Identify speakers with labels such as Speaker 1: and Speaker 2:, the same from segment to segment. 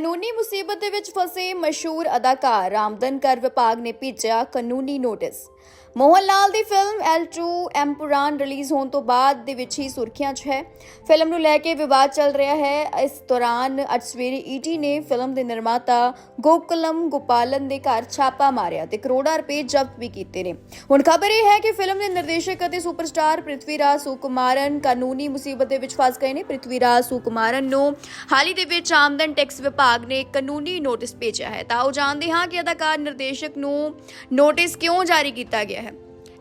Speaker 1: ਕਾਨੂੰਨੀ ਮੁਸੀਬਤ ਦੇ ਵਿੱਚ ਫਸੇ ਮਸ਼ਹੂਰ ਅਦਾਕਾਰ ਰਾਮਦਨ ਕਰ ਵਿਭਾਗ ਨੇ ਭੇਜਿਆ ਕਾਨੂੰਨੀ ਨੋਟਿਸ। ਮੋਹਨ ਲਾਲ ਦੀ ਫਿਲਮ L2 ਐਮਪੁਰਾਨ ਰਿਲੀਜ਼ ਹੋਣ ਤੋਂ ਬਾਅਦ ਦੇ ਵਿੱਚ ਹੀ ਸੁਰਖੀਆਂ 'ਚ ਹੈ। ਫਿਲਮ ਨੂੰ ਲੈ ਕੇ ਵਿਵਾਦ ਚੱਲ ਰਿਹਾ ਹੈ। ਇਸ ਦੌਰਾਨ ਅੱਜ ਸਵੇਰੇ ਈਟੀ ਨੇ ਫਿਲਮ ਦੇ ਨਿਰਮਾਤਾ ਗੋਕੁਲਮ ਗੋਪਾਲਨ ਦੇ ਘਰ ਛਾਪਾ ਮਾਰਿਆ ਤੇ ਕਰੋੜਾਂ ਰੁਪਏ ਜ਼ਬਤ ਵੀ ਕੀਤੇ ਨੇ। ਹੁਣ ਖਬਰ ਇਹ ਹੈ ਕਿ ਫਿਲਮ ਦੇ ਨਿਰਦੇਸ਼ਕ ਅਤੇ ਸੁਪਰਸਟਾਰ ਪ੍ਰਿਥਵੀਰਾਜ ਸੁਕੁਮਾਰਨ ਕਾਨੂੰਨੀ ਮੁਸੀਬਤ ਦੇ ਵਿੱਚ ਫਸ ਗਏ ਨੇ। ਪ੍ਰਿਥਵੀਰਾਜ ਸੁਕੁਮਾਰਨ ਨੂੰ ਹਾਲ ਹੀ ਦੇ ਵਿੱਚ ਆਮਦਨ ਟੈਕਸ ਵਿਭਾਗ ਨੇ ਕਾਨੂੰਨੀ ਨੋਟਿਸ ਭੇਜਿਆ ਹੈ। ਤਾਂ ਉਹ ਜਾਣਦੇ ਹਾਂ ਕਿ ਅਦਾਕਾਰ ਨਿਰਦੇਸ਼ਕ ਨੂੰ ਨੋਟਿਸ ਕਿਉਂ ਜਾਰੀ ਕੀਤਾ ਗਿਆ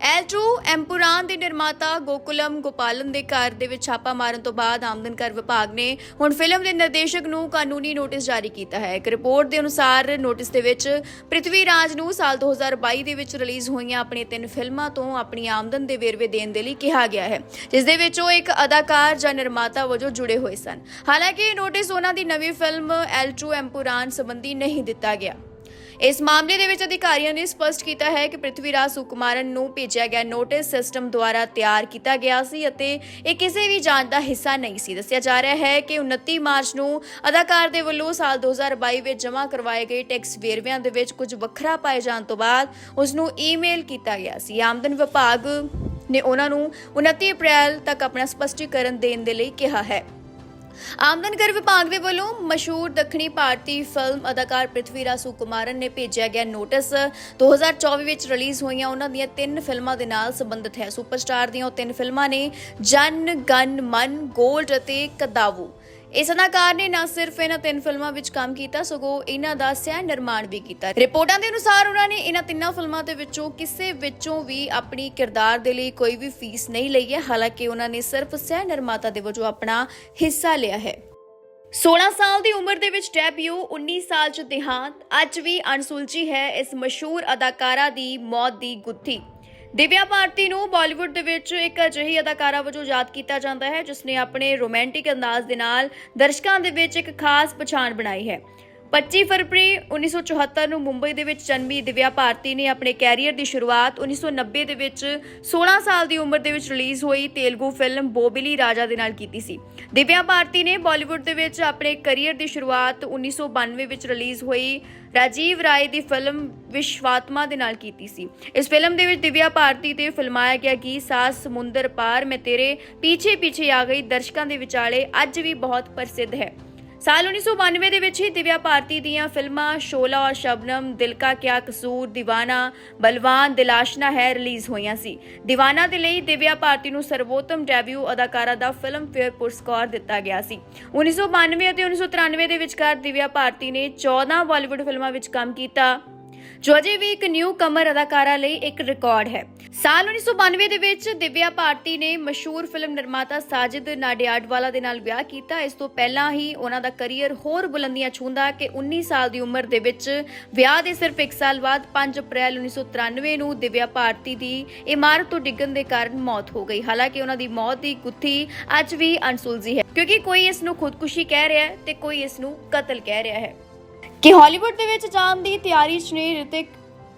Speaker 1: ਹੈ L2 ਐਮਪੁਰਾਨ ਦੇ ਨਿਰਮਾਤਾ ਗੋਕੁਲਮ ਗੋਪਾਲਨ ਦੇ ਘਰ ਦੇ ਵਿੱਚ ਛਾਪਾ ਮਾਰਨ ਤੋਂ ਬਾਅਦ ਆਮਦਨ ਕਰ ਵਿਭਾਗ ਨੇ ਹੁਣ ਫਿਲਮ ਦੇ ਨਿਰਦੇਸ਼ਕ ਨੂੰ ਕਾਨੂੰਨੀ ਨੋਟਿਸ ਜਾਰੀ ਕੀਤਾ ਹੈ। ਇੱਕ ਰਿਪੋਰਟ ਦੇ ਅਨੁਸਾਰ ਨੋਟਿਸ ਦੇ ਵਿੱਚ ਪ੍ਰਿਥਵੀ ਰਾਜ ਨੂੰ ਸਾਲ 2022 ਦੇ ਵਿੱਚ ਰਿਲੀਜ਼ ਹੋਈਆਂ ਆਪਣੀਆਂ ਤਿੰਨ ਫਿਲਮਾਂ ਤੋਂ ਆਪਣੀ ਆਮਦਨ ਦੇ ਵੇਰਵੇ ਦੇਣ ਦੇ ਲਈ ਕਿਹਾ ਗਿਆ ਹੈ, ਜਿਸ ਦੇ ਵਿੱਚ ਉਹ ਇੱਕ ਅਦਾਕਾਰ ਜਾਂ ਨਿਰਮਾਤਾ ਵਜੋਂ ਜੁੜੇ ਹੋਏ ਸਨ। ਹਾਲਾਂਕਿ ਇਹ ਨੋਟਿਸ ਉਹਨਾਂ ਦੀ ਨਵੀਂ ਫਿਲਮ L2 ਐਮਪੁਰਾਨ ਸੰਬੰਧੀ ਨਹੀਂ ਦਿੱਤਾ ਗਿਆ। ਇਸ ਮਾਮਲੇ ਦੇ ਵਿੱਚ ਅਧਿਕਾਰੀਆਂ ਨੇ ਸਪਸ਼ਟ ਕੀਤਾ ਹੈ ਕਿ ਪ੍ਰਿਥਵੀਰਾਜ ਸੁਕੁਮਾਰਨ ਨੂੰ ਭੇਜਿਆ ਗਿਆ ਨੋਟਿਸ ਸਿਸਟਮ ਦੁਆਰਾ ਤਿਆਰ ਕੀਤਾ ਗਿਆ ਸੀ ਅਤੇ ਇਹ ਕਿਸੇ ਵੀ ਜਾਂਚ ਦਾ ਹਿੱਸਾ ਨਹੀਂ ਸੀ। ਦੱਸਿਆ ਜਾ ਰਿਹਾ ਹੈ ਕਿ 29 ਮਾਰਚ ਨੂੰ ਅਦਾਕਾਰ ਦੇ ਵੱਲੋਂ ਸਾਲ 2022 ਵਿੱਚ ਜਮ੍ਹਾਂ ਕਰਵਾਏ ਗਏ ਟੈਕਸ ਵੇਰਵਿਆਂ ਦੇ ਵਿੱਚ ਕੁਝ ਵੱਖਰਾ ਪਾਏ ਜਾਣ ਤੋਂ ਬਾਅਦ ਉਸ ਨੂੰ ਈਮੇਲ ਕੀਤਾ ਗਿਆ ਸੀ। ਆਮਦਨ ਵਿਭਾਗ ਨੇ ਉਹਨਾਂ ਨੂੰ 29 ਅਪ੍ਰੈਲ ਤੱਕ ਆਪਣਾ ਸਪਸ਼ਟੀਕਰਨ ਦੇਣ ਦੇ ਲਈ ਕਿਹਾ ਹੈ। ਆਮਦਨ ਕਰ ਵਿਭਾਗ ਦੇ ਵੱਲੋਂ ਮਸ਼ਹੂਰ ਦੱਖਣੀ ਭਾਰਤੀ ਫਿਲਮ ਅਦਾਕਾਰ ਪ੍ਰਿਥਵੀਰਾਜ ਸੁਕੁਮਾਰਨ ਨੇ ਭੇਜਿਆ ਗਿਆ ਨੋਟਿਸ। 2024 ਵਿੱਚ ਰਿਲੀਜ਼ ਹੋਈਆਂ ਉਹਨਾਂ ਦੀਆਂ ਤਿੰਨ ਫਿਲਮਾਂ ਦੇ ਨਾਲ ਸੰਬੰਧਿਤ ਹੈ। ਸੁਪਰਸਟਾਰ ਦੀਆਂ ਉਹ ਤਿੰਨ ਫਿਲਮਾਂ ਨੇ, ਜਨ, ਗਨ, ਮਨ, ਗੋਲਡ ਅਤੇ ਕਦਾਵੂ। ਇਸ ਅਦਾਕਾਰ ਨੇ ਨਾ ਸਿਰਫ ਇਹਨਾਂ ਤਿੰਨ ਫਿਲਮਾਂ ਵਿੱਚ ਕੰਮ ਕੀਤਾ, ਸਗੋਂ ਇਹਨਾਂ ਦਾ ਸਹਿ ਨਿਰਮਾਣ ਵੀ ਕੀਤਾ। ਰਿਪੋਰਟਾਂ ਦੇ ਅਨੁਸਾਰ ਉਹਨਾਂ ਨੇ ਇਹਨਾਂ ਤਿੰਨਾਂ ਫਿਲਮਾਂ ਦੇ ਵਿੱਚੋਂ ਕਿਸੇ ਵਿੱਚੋਂ ਵੀ ਆਪਣੀ ਕਿਰਦਾਰ ਦੇ ਲਈ ਕੋਈ ਵੀ ਫੀਸ ਨਹੀਂ ਲਈ ਹੈ। ਹਾਲਾਂਕਿ ਉਹਨਾਂ ਨੇ ਸਿਰਫ ਸਹਿ ਨਿਰਮਾਤਾ ਦੇ ਵਜੋਂ ਆਪਣਾ ਹਿੱਸਾ ਲਿਆ ਹੈ। 16 ਸਾਲ ਦੀ ਉਮਰ ਦੇ ਵਿੱਚ ਡੈਬਿਊ 19 ਸਾਲ 'ਚ ਦੇਹਾਂਤ, ਅੱਜ ਵੀ ਅਣਸੁਲਝੀ ਹੈ ਇਸ ਮਸ਼ਹੂਰ ਅਦਾਕਾਰਾ ਦੀ ਮੌਤ ਦੀ ਗੁੱਥੀ। ਦਿਵਿਆ ਭਾਰਤੀ ਨੂੰ ਬਾਲੀਵੁੱਡ ਦੇ ਵਿੱਚ ਇੱਕ ਅਜਿਹੀ ਅਦਾਕਾਰਾ ਵਜੋਂ ਯਾਦ ਕੀਤਾ ਜਾਂਦਾ ਹੈ ਜਿਸ ਨੇ ਆਪਣੇ ਰੋਮਾਂਟਿਕ ਅੰਦਾਜ਼ ਦੇ ਨਾਲ ਦਰਸ਼ਕਾਂ ਦੇ ਵਿੱਚ ਇੱਕ ਖਾਸ ਪਛਾਣ ਬਣਾਈ ਹੈ। 25 ਫਰਵਰੀ 1974 ਨੂੰ ਮੁੰਬਈ ਦੇ ਵਿੱਚ ਜਨਮੀ ਦਿਵਿਆ ਭਾਰਤੀ ਨੇ ਆਪਣੇ ਕੈਰੀਅਰ ਦੀ ਸ਼ੁਰੂਆਤ 1990 ਦੇ ਵਿੱਚ 16 ਸਾਲ ਦੀ ਉਮਰ ਦੇ ਵਿੱਚ ਰਿਲੀਜ਼ ਹੋਈ ਤੇਲਗੂ ਫਿਲਮ ਬੋਬਿਲੀ ਰਾਜਾ ਦੇ ਨਾਲ ਕੀਤੀ ਸੀ। ਦਿਵਿਆ ਭਾਰਤੀ ਨੇ ਬਾਲੀਵੁੱਡ ਦੇ ਵਿੱਚ ਆਪਣੇ ਕੈਰੀਅਰ ਦੀ ਸ਼ੁਰੂਆਤ 1992 ਵਿੱਚ ਰਿਲੀਜ਼ ਹੋਈ ਰਾਜੀਵ ਰਾਏ ਦੀ ਫਿਲਮ ਵਿਸ਼ਵਾਤਮਾ ਦੇ ਨਾਲ ਕੀਤੀ ਸੀ। ਇਸ ਫਿਲਮ ਦੇ ਵਿੱਚ ਦਿਵਿਆ ਭਾਰਤੀ ਤੇ ਫਿਲਮਾਇਆ ਗਿਆ ਗੀਤ ਸਾਸ ਸਮੁੰਦਰ ਪਾਰ, ਮੈਂ ਤੇਰੇ ਪਿੱਛੇ ਪਿੱਛੇ ਆ ਗਈ, ਦਰਸ਼ਕਾਂ ਦੇ ਵਿਚਾਲੇ ਅੱਜ ਵੀ ਬਹੁਤ ਪ੍ਰਸਿੱਧ ਹੈ। ਸਾਲ 1992 ਦੇ ਵਿੱਚ ਹੀ ਦਿਵਿਆ ਭਾਰਤੀ ਦੀਆਂ ਫਿਲਮਾਂ ਸ਼ੋਲਾ ਔਰ ਸ਼ਬਨਮ ਦਿਲ ਕਾ ਕਿਆ ਕਸੂਰ, ਦੀਵਾਨਾ, ਬਲਵਾਨ, ਦਿਲਾਸ਼ਨਾ ਹੈ ਰਿਲੀਜ਼ ਹੋਈਆਂ ਸੀ। ਦੀਵਾਨਾ ਦੇ ਲਈ ਦਿਵਿਆ ਭਾਰਤੀ ਨੂੰ ਸਰਵੋਤਮ ਡੈਬਿਊ ਅਦਾਕਾਰਾ ਦਾ ਫਿਲਮ ਫੇਅਰ ਪੁਰਸਕਾਰ ਦਿੱਤਾ ਗਿਆ ਸੀ। 1992 ਅਤੇ 1993 ਦੇ ਵਿਚਕਾਰ ਦਿਵਿਆ ਭਾਰਤੀ ਨੇ 14 ਬਾਲੀਵੁੱਡ ਫਿਲਮਾਂ ਵਿੱਚ ਕੰਮ ਕੀਤਾ। ਜੋ ਅਜੇ ਵੀ ਇੱਕ ਨਿਊ ਕਮਰ ਅਦਾਕਾਰਾ ਲਈ ਇੱਕ ਰਿਕਾਰਡ ਹੈ। ਸਾਲ 1992 ਦੇ ਵਿੱਚ ਦਿਵਿਆ ਭਾਰਤੀ ਨੇ ਮਸ਼ਹੂਰ ਫਿਲਮ ਨਿਰਮਾਤਾ ਸਾਜਿਦ ਨਾਡਿਆਡਵਾਲਾ ਦੇ ਨਾਲ ਵਿਆਹ ਕੀਤਾ। ਇਸ ਤੋਂ ਪਹਿਲਾਂ ਹੀ ਉਹਨਾਂ ਦਾ ਕੈਰੀਅਰ ਹੋਰ ਬੁਲੰਦੀਆਂ ਛੂੰਦਾ ਕਿ 19 ਸਾਲ ਦੀ ਉਮਰ ਦੇ ਵਿੱਚ ਵਿਆਹ ਦੇ ਸਿਰਫ 1 ਸਾਲ ਬਾਅਦ 5 ਅਪ੍ਰੈਲ 1993 ਨੂੰ ਦਿਵਿਆ ਭਾਰਤੀ ਦੀ ਇਮਾਰਤ ਤੋਂ ਡਿੱਗਣ ਦੇ ਕਾਰਨ ਮੌਤ ਹੋ ਗਈ। ਹਾਲਾਂਕਿ ਉਹਨਾਂ ਦੀ ਮੌਤ ਦੀ ਗੁੱਥੀ ਅੱਜ ਵੀ ਅਣਸੁਲਝੀ ਹੈ, ਕਿਉਂਕਿ ਕੋਈ ਇਸ ਨੂੰ ਖੁਦਕੁਸ਼ੀ ਕਹਿ ਰਿਹਾ ਹੈ ਤੇ ਕੋਈ ਇਸ ਨੂੰ ਕਤਲ ਕਹਿ ਰਿਹਾ ਹੈ। ਕਿ ਹਾਲੀਵੁੱਡ ਦੇ ਵਿੱਚ ਜਾਣ ਦੀ ਤਿਆਰੀ 'ਚ ਨੇ ਰਿਤਿਕ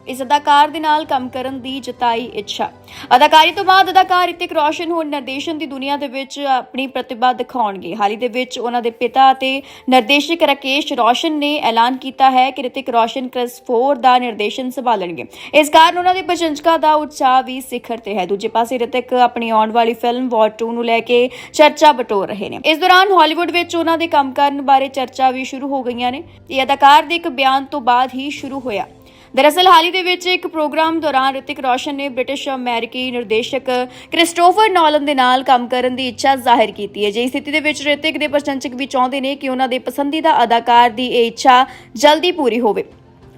Speaker 1: ਇਸ ਅਦਾਕਾਰ ਦੇ ਨਾਲ ਕੰਮ ਕਰਨ ਦੀ ਜਤਾਈ ਇੱਛਾ। ਅਦਾਕਾਰੀ ਤੋਂ ਬਾਅਦ ਅਦਾਕਾਰ ਰਿਤਿਕ ਰੋਸ਼ਨ ਹੁਣ ਨਿਰਦੇਸ਼ਨ ਦੀ ਦੁਨੀਆ ਦੇ ਵਿੱਚ ਆਪਣੀ ਪ੍ਰਤਿਭਾ ਦਿਖਾਉਣਗੇ। ਹਾਲ ਦੇ ਵਿੱਚ ਉਹਨਾਂ ਦੇ ਪਿਤਾ ਅਤੇ ਨਿਰਦੇਸ਼ਕ ਰਾਕੇਸ਼ ਰੋਸ਼ਨ ਨੇ ਐਲਾਨ ਕੀਤਾ ਹੈ ਕਿ ਰਿਤਿਕ ਰੋਸ਼ਨ ਕ੍ਰਿਸ 4 ਦਾ ਨਿਰਦੇਸ਼ਨ ਸੰਭਾਲਣਗੇ। ਇਸ ਕਾਰਨ ਉਹਨਾਂ ਦੇ ਪ੍ਰਸ਼ੰਸਕਾਂ ਦਾ ਉਤਸ਼ਾਹ ਵੀ ਸਿਖਰ ਤੇ ਹੈ। ਦੂਜੇ ਪਾਸੇ ਰਿਤਿਕ ਆਪਣੀ ਆਉਣ ਵਾਲੀ ਫਿਲਮ ਵਾਰ 2 ਨੂੰ ਲੈ ਕੇ ਚਰਚਾ ਬਟੋਰ ਰਹੇ ਨੇ। ਇਸ ਦੌਰਾਨ ਹਾਲੀਵੁੱਡ ਵਿੱਚ ਉਹਨਾਂ ਦੇ ਕੰਮ ਕਰਨ ਬਾਰੇ ਚਰਚਾ ਵੀ ਸ਼ੁਰੂ ਹੋ ਗਈਆਂ ਨੇ। ਇਹ ਅਦਾਕਾਰ ਦੇ ਇੱਕ ਬਿਆਨ ਤੋਂ ਬਾਅਦ ਹੀ ਸ਼ੁਰੂ ਹੋਇਆ। ਦਰਅਸਲ ਹਾਲ ਹੀ ਦੇ ਵਿੱਚ ਇੱਕ ਪ੍ਰੋਗਰਾਮ ਦੌਰਾਨ ਰਿਤਿਕ ਰੋਸ਼ਨ ਨੇ ਬ੍ਰਿਟਿਸ਼ ਅਮਰੀਕੀ ਨਿਰਦੇਸ਼ਕ ਕ੍ਰਿਸਟੋਫਰ ਨੋਲਨ ਦੇ ਨਾਲ ਕੰਮ ਕਰਨ ਦੀ ਇੱਛਾ ਜ਼ਾਹਿਰ ਕੀਤੀ ਹੈ। ਜੇ ਸਥਿਤੀ ਦੇ ਵਿੱਚ ਰਿਤਿਕ ਦੇ ਪ੍ਰਸ਼ੰਸਕ ਵੀ ਚਾਹੁੰਦੇ ਨੇ ਕਿ ਉਹਨਾਂ ਦੇ ਪਸੰਦੀਦਾ ਅਦਾਕਾਰ ਦੀ ਇਹ ਇੱਛਾ ਜਲਦੀ ਪੂਰੀ ਹੋਵੇ।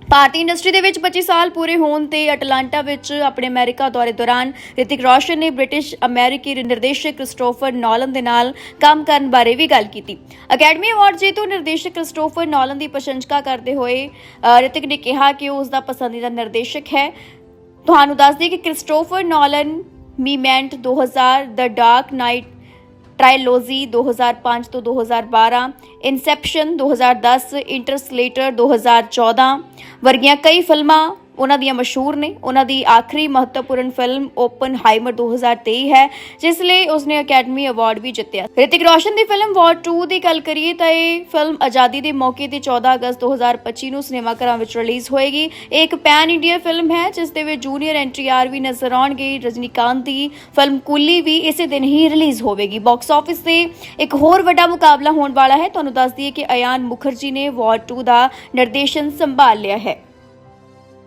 Speaker 1: ਭਾਰਤੀ ਇੰਡਸਟਰੀ ਦੇ ਵਿੱਚ 25 ਸਾਲ ਪੂਰੇ ਹੋਣ ਤੇ ਅਟਲਾਂਟਾ ਵਿੱਚ ਆਪਣੇ ਅਮਰੀਕਾ ਦੌਰੇ ਦੌਰਾਨ ਰਿਤਿਕ ਰੋਸ਼ਨ ਨੇ ਬ੍ਰਿਟਿਸ਼ ਅਮਰੀਕੀ ਨਿਰਦੇਸ਼ਕ ਕ੍ਰਿਸਟੋਫਰ ਨੋਲਨ ਦੇ ਨਾਲ ਕੰਮ ਕਰਨ ਬਾਰੇ ਵੀ ਗੱਲ ਕੀਤੀ। ਅਕੈਡਮੀ ਅਵਾਰਡ ਜੇਤੂ ਨਿਰਦੇਸ਼ਕ ਕ੍ਰਿਸਟੋਫਰ ਨੋਲਨ ਦੀ ਪ੍ਰਸ਼ੰਸਾ ਕਰਦੇ ਹੋਏ ਰਿਤਿਕ ਨੇ ਕਿਹਾ ਕਿ ਉਹ ਉਸ ਦਾ ਪਸੰਦੀਦਾ ਨਿਰਦੇਸ਼ਕ ਹੈ। ਤੁਹਾਨੂੰ ਦੱਸ ਦਈਏ ਕਿ Christopher Nolan Memento 2000 the Dark Knight trilogy 2005 ਤੋਂ 2012 ਇਨਸੈਪਸ਼ਨ 2010 ਇੰਟਰਸਲੇਟਰ 2014 ਵਰਗੀਆਂ ਕਈ ਫਿਲਮਾਂ ਉਹਨਾਂ ਦੀਆਂ ਮਸ਼ਹੂਰ ਨੇ। ਉਹਨਾਂ ਦੀ ਆਖਰੀ ਮਹੱਤਵਪੂਰਨ ਫਿਲਮ ਓਪਨ ਹਾਈਮਰ 2023 ਹੈ, ਜਿਸ ਲਈ ਉਸਨੇ ਅਕੈਡਮੀ ਅਵਾਰਡ ਵੀ ਜਿੱਤਿਆ। ਰਿਤਿਕ ਰੋਸ਼ਨ ਦੀ ਫਿਲਮ ਵਾਰ 2 ਦੀ ਗੱਲ ਕਰੀਏ ਤਾਂ ਇਹ ਫਿਲਮ ਆਜ਼ਾਦੀ ਦੇ ਮੌਕੇ ਤੇ 14 ਅਗਸਤ 2025 ਨੂੰ ਸਿਨੇਮਾ ਘਰਾਂ ਵਿੱਚ ਰਿਲੀਜ਼ ਹੋਏਗੀ। ਇਹ ਇੱਕ ਪੈਨ ਇੰਡੀਆ ਫਿਲਮ ਹੈ, ਜਿਸ ਦੇ ਵਿੱਚ ਜੂਨੀਅਰ ਐਨਟੀਆਰ ਵੀ ਨਜ਼ਰ ਆਉਣਗੇ। ਰਜਨੀਕਾਂਤ ਦੀ ਫਿਲਮ ਕੁਲੀ ਵੀ ਇਸੇ ਦਿਨ ਹੀ ਰਿਲੀਜ਼ ਹੋਵੇਗੀ। ਬਾਕਸ ਆਫਿਸ ਤੇ ਇੱਕ ਹੋਰ ਵੱਡਾ ਮੁਕਾਬਲਾ ਹੋਣ ਵਾਲਾ ਹੈ। ਤੁਹਾਨੂੰ ਦੱਸ ਦਈਏ ਕਿ ਅਯਾਨ ਮੁਖਰਜੀ ਨੇ ਵਾਰ 2 ਦਾ ਨਿਰਦੇਸ਼ਨ ਸੰਭਾਲ ਲਿਆ ਹੈ।